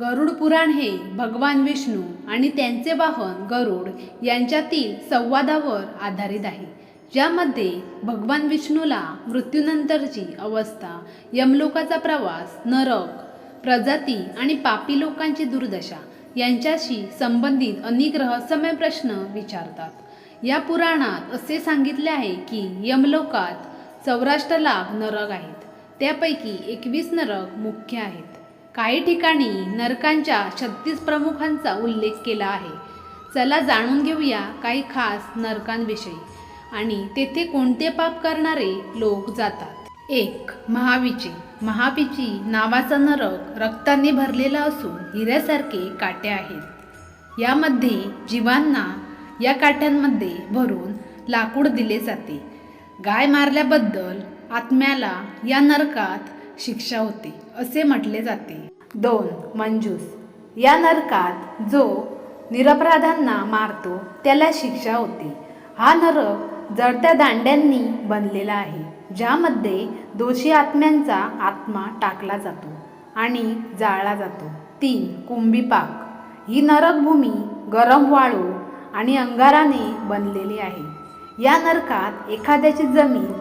गरुड पुराण हे भगवान विष्णू आणि त्यांचे वाहन गरुड यांच्यातील संवादावर आधारित आहे. ज्यामध्ये भगवान विष्णूला मृत्यूनंतरची अवस्था यमलोकाचा प्रवास नरक प्रजाती आणि पापी लोकांची दुर्दशा यांच्याशी संबंधित अनेक रहस्यमय प्रश्न विचारतात. या पुराणात असे सांगितले आहे की यमलोकात चौराष्ट्र लाख नरक आहेत. त्यापैकी एकवीस नरक मुख्य आहेत. काही ठिकाणी नरकांच्या छत्तीस प्रमुखांचा उल्लेख केला आहे. चला जाणून घेऊया काही खास नरकांविषयी. आणि तेथे कोणते पाप करणारे लोक जातात? एक महाविची. महापिची नावाचा नरक रक्ताने भरलेला असून हिऱ्यासारखे काटे आहेत. यामध्ये जीवांना या काट्यांमध्ये भरून लाकूड दिले जाते. गाय मारल्याबद्दल आत्म्याला या नरकात शिक्षा होते असे म्हटले जाते. दोन मंजूस. या नरकात जो निरपराधांना मारतो त्याला शिक्षा होते. हा नरक जळत्या दांड्यांनी बनलेला आहे ज्यामध्ये दोषी आत्म्यांचा आत्मा टाकला जातो आणि जाळला जातो. तीन कुंभीपाक ही नरकभूमी गरम वाळू आणि अंगाराने बनलेली आहे. या नरकात एखाद्याची जमीन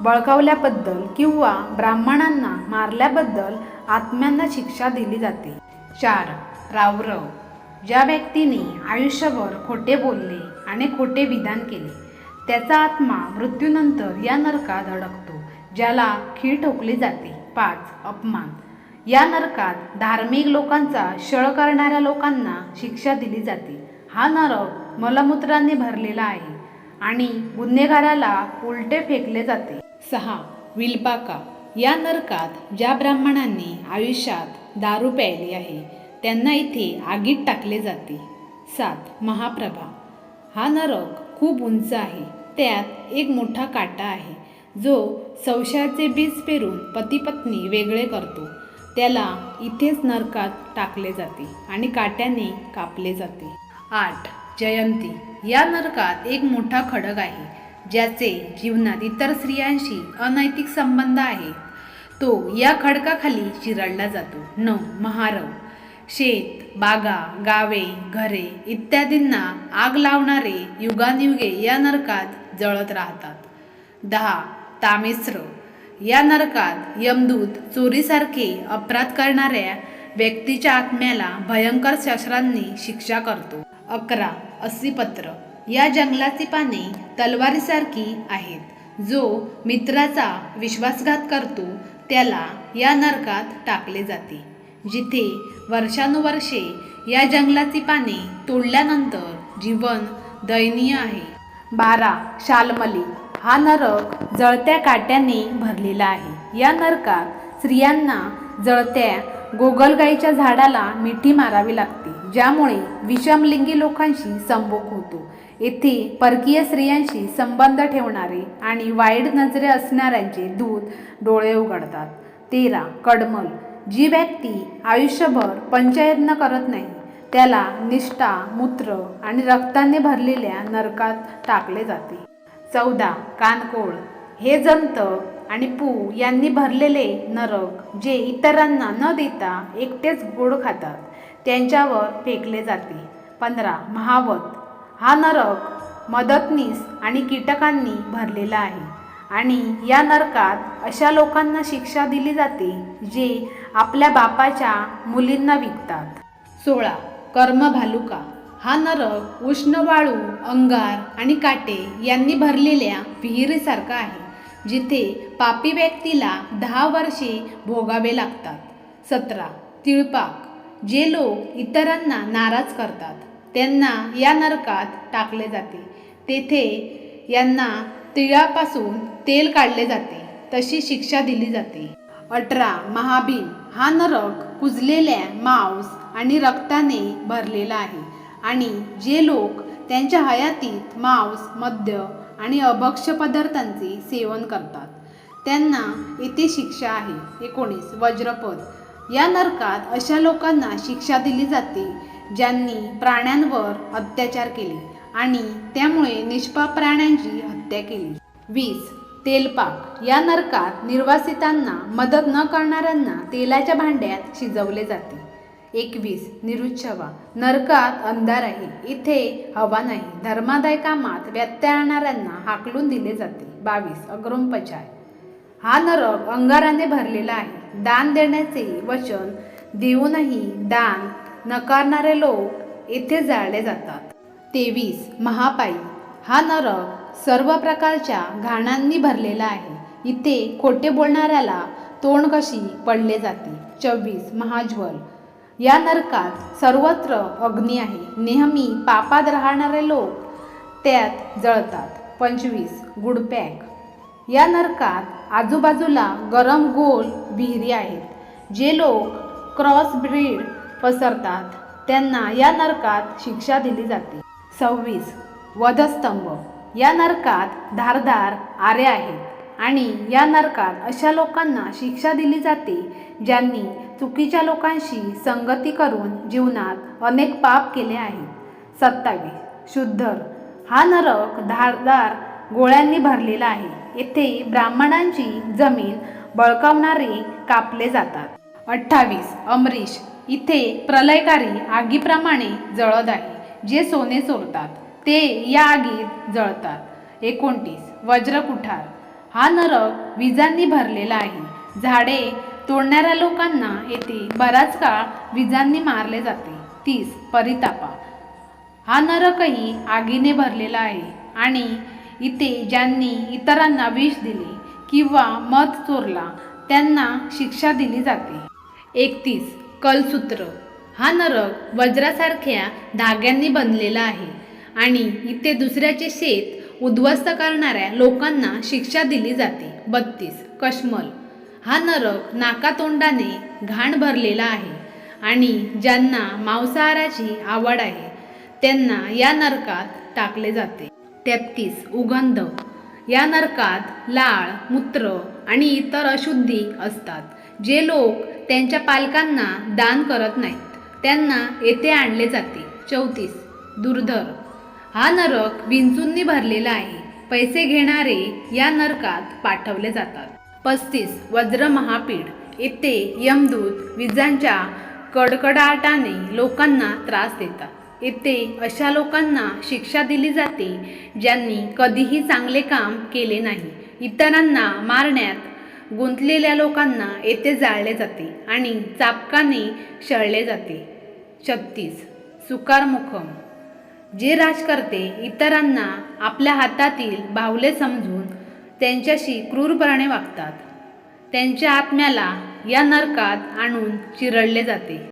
बळकावल्याबद्दल किंवा ब्राह्मणांना मारल्याबद्दल आत्म्यांना शिक्षा दिली जाते. चार रावरव. ज्या व्यक्तीने आयुष्यभर खोटे बोलले आणि खोटे विधान केले त्याचा आत्मा मृत्यूनंतर या नरकात अडकतो ज्याला खीळ ठोकली जाते. पाच अपमान. या नरकात धार्मिक लोकांचा छळ करणाऱ्या लोकांना शिक्षा दिली जाते. हा नरक मलमूत्राने भरलेला आहे. आणि गुन्हेगाराला उलटे फेकले जाते. सहा. विलपाका. या नरकात ज्या ब्राह्मणांनी आयुष्यात दारू प्यायली आहे त्यांना इथे आगीत टाकले जाते. सात. महाप्रभा. हा नरक खूप उंच आहे. त्यात एक मोठा काटा आहे जो संशयाचे बीज पेरून पती पत्नी वेगळे करतो. त्याला इथेच नरकात टाकले जाते आणि काट्याने कापले जाते. आठ. जयंती या नरकात एक मोठा खडक आहे ज्याचे जीवनात इतर स्त्रियांशी अनैतिक संबंध आहे. तो या खडकाखाली चिरडला जातो. नऊ महारव. शेत बागा गावे घरे इत्यादींना आग लावणारे युगानयुगे या नरकात जळत राहतात. दहा तामिस्र. या नरकात यमदूत चोरीसारखे अपराध करणाऱ्या व्यक्तीच्या आत्म्याला भयंकर शस्त्रांनी शिक्षा करतो. अकरा अस्सीपत्र या जंगलाची पाने तलवारीसारखी आहेत. जो मित्राचा विश्वासघात करतो त्याला या नरकात टाकले जाते. जिथे वर्षानुवर्षे या जंगलाची पाने तोडल्यानंतर जीवन दयनीय आहे. बारा शालमली. हा नरक जळत्या काट्याने भरलेला आहे. या नरकात स्त्रियांना जळत्या गोगलगाईच्या झाडाला मिठी मारावी लागते. ज्यामुळे विषमलिंगी लोकांशी संभोग होतो. येथे परकीय स्त्रियांशी संबंध ठेवणारे आणि वाईट नजरे असणाऱ्यांचे दूध डोळे उघडतात. तेरा. कडमल. जी व्यक्ती आयुष्यभर पंचयत्न करत नाही त्याला निष्ठा मूत्र आणि रक्ताने भरलेल्या नरकात टाकले जाते. चौदा. कानकोळ. हे जंत आणि पू यांनी भरलेले नरक जे इतरांना न देता एकटेच गोड खातात त्यांच्यावर फेकले जाते. पंधरा महावत. हा नरक मदतनीस आणि कीटकांनी भरलेला आहे आणि या नरकात अशा लोकांना शिक्षा दिली जाते जे आपल्या बापाच्या मुलींना विकतात. सोळा कर्म भालुका. हा नरक उष्ण वाळू अंगार आणि काटे यांनी भरलेल्या विहिरीसारखा आहे. जिथे पापी व्यक्तीला दहा वर्षे भोगावे लागतात. सतरा. तिळपाक. जे लोक इतरांना नाराज करतात त्यांना या नरकात टाकले जाते. तेथे यांना तिळापासून तेल काढले जाते तशी शिक्षा दिली जाते. अठरा. महाबीन हा नरक कुजलेल्या मांस आणि रक्ताने भरलेला आहे आणि जे लोक त्यांच्या हयातीत मांस मद्य आणि अभक्ष पदार्थांचे सेवन करतात. त्यांना येथे शिक्षा आहे. एकोणीस वज्रपद. या नरकात अशा लोकांना शिक्षा दिली जाते ज्यांनी प्राण्यांवर अत्याचार केले आणि त्यामुळे निष्पाप प्राण्यांची हत्या केली. वीस तेलपाक. या नरकात निर्वासितांना मदत न करणाऱ्यांना तेलाच्या भांड्यात शिजवले जाते. एकवीस निरुच्छवा नरकात अंधार आहे. इथे हवा नाही. धर्मादाय कामात व्यत्यय आणणाऱ्यांना हाकलून दिले जाते. बावीस अग्रोमपचाय हा नरक अंगाराने भरलेला आहे. दान देण्याचे वचन देऊनही दान नकारणारे लोक येथे जाळले जातात. तेवीस महापायी. हा नरक सर्व प्रकारच्या घाणांनी भरलेला आहे. इथे खोटे बोलणाऱ्याला तोंड कशी पडले जाते. चोवीस महाज्वल. या नरकात सर्वत्र अग्नी आहे. नेहमी पापात राहणारे लोक त्यात जळतात. पंचवीस गुडपॅक या नरकात आजूबाजूला गरम गोल विहिरी आहेत. जे लोक क्रॉस ब्रीड पसरतात त्यांना या नरकात शिक्षा दिली जाते. सव्वीस वधस्तंभ. या नरकात धारधार आरे आहेत. आणि या नरकात अशा लोकांना शिक्षा दिली जाते ज्यांनी चुकीच्या लोकांशी संगती करून जीवनात अनेक पाप केले आहेत. सत्तावीस. शुद्धर. हा नरक धारदार गोळ्यांनी भरलेला आहे. येथे ब्राह्मणांची जमीन बळकावणारे कापले जातात. अठ्ठावीस. अमरीश. इथे प्रलयकारी आगीप्रमाणे जळत आहे जे सोने चोरतात ते या आगीत जळतात. एकोणतीस. वज्रकुठार. हा नरक विजांनी भरलेला आहे. झाडे तोडणाऱ्या लोकांना येथे बराच काळ विजांनी मारले जाते. तीस परितापा. हा नरकही आगीने भरलेला आहे आणि इथे ज्यांनी इतरांना विष दिले किंवा मध चोरला त्यांना शिक्षा दिली जाते. एकतीस कलसूत्र. हा नरक वज्रासारख्या धाग्यांनी बनलेला आहे आणि इथे दुसऱ्याचे शेत उद्ध्वस्त करणाऱ्या लोकांना शिक्षा दिली जाते. बत्तीस. कश्मल. हा नरक नाकातोंडाने घाण भरलेला आहे आणि ज्यांना मांसाहाराची आवड आहे त्यांना या नरकात टाकले जाते. तेहतीस. उगंध. या नरकात लाळ मूत्र आणि इतर अशुद्धी असतात जे लोक त्यांच्या पालकांना दान करत नाहीत. त्यांना येथे आणले जाते. चौतीस. दुर्धर. हा नरक विंचूंनी भरलेला आहे. पैसे घेणारे या नरकात पाठवले जातात. पस्तीस वज्र महापीठ येथे यमदूत विजांच्या कडकडाटाने लोकांना त्रास देतात. येथे अशा लोकांना शिक्षा दिली जाते ज्यांनी कधीही चांगले काम केले नाही. इतरांना मारण्यात गुंतलेल्या लोकांना येथे जाळले जाते आणि चापकाने शळले जाते. छत्तीस. सुकारमुखम. जे राजकर्ते इतरांना आपल्या हातातील बाहुले समजून त्यांच्याशी क्रूरपणे वागतात त्यांच्या आत्म्याला या नरकात आणून चिरडले जाते.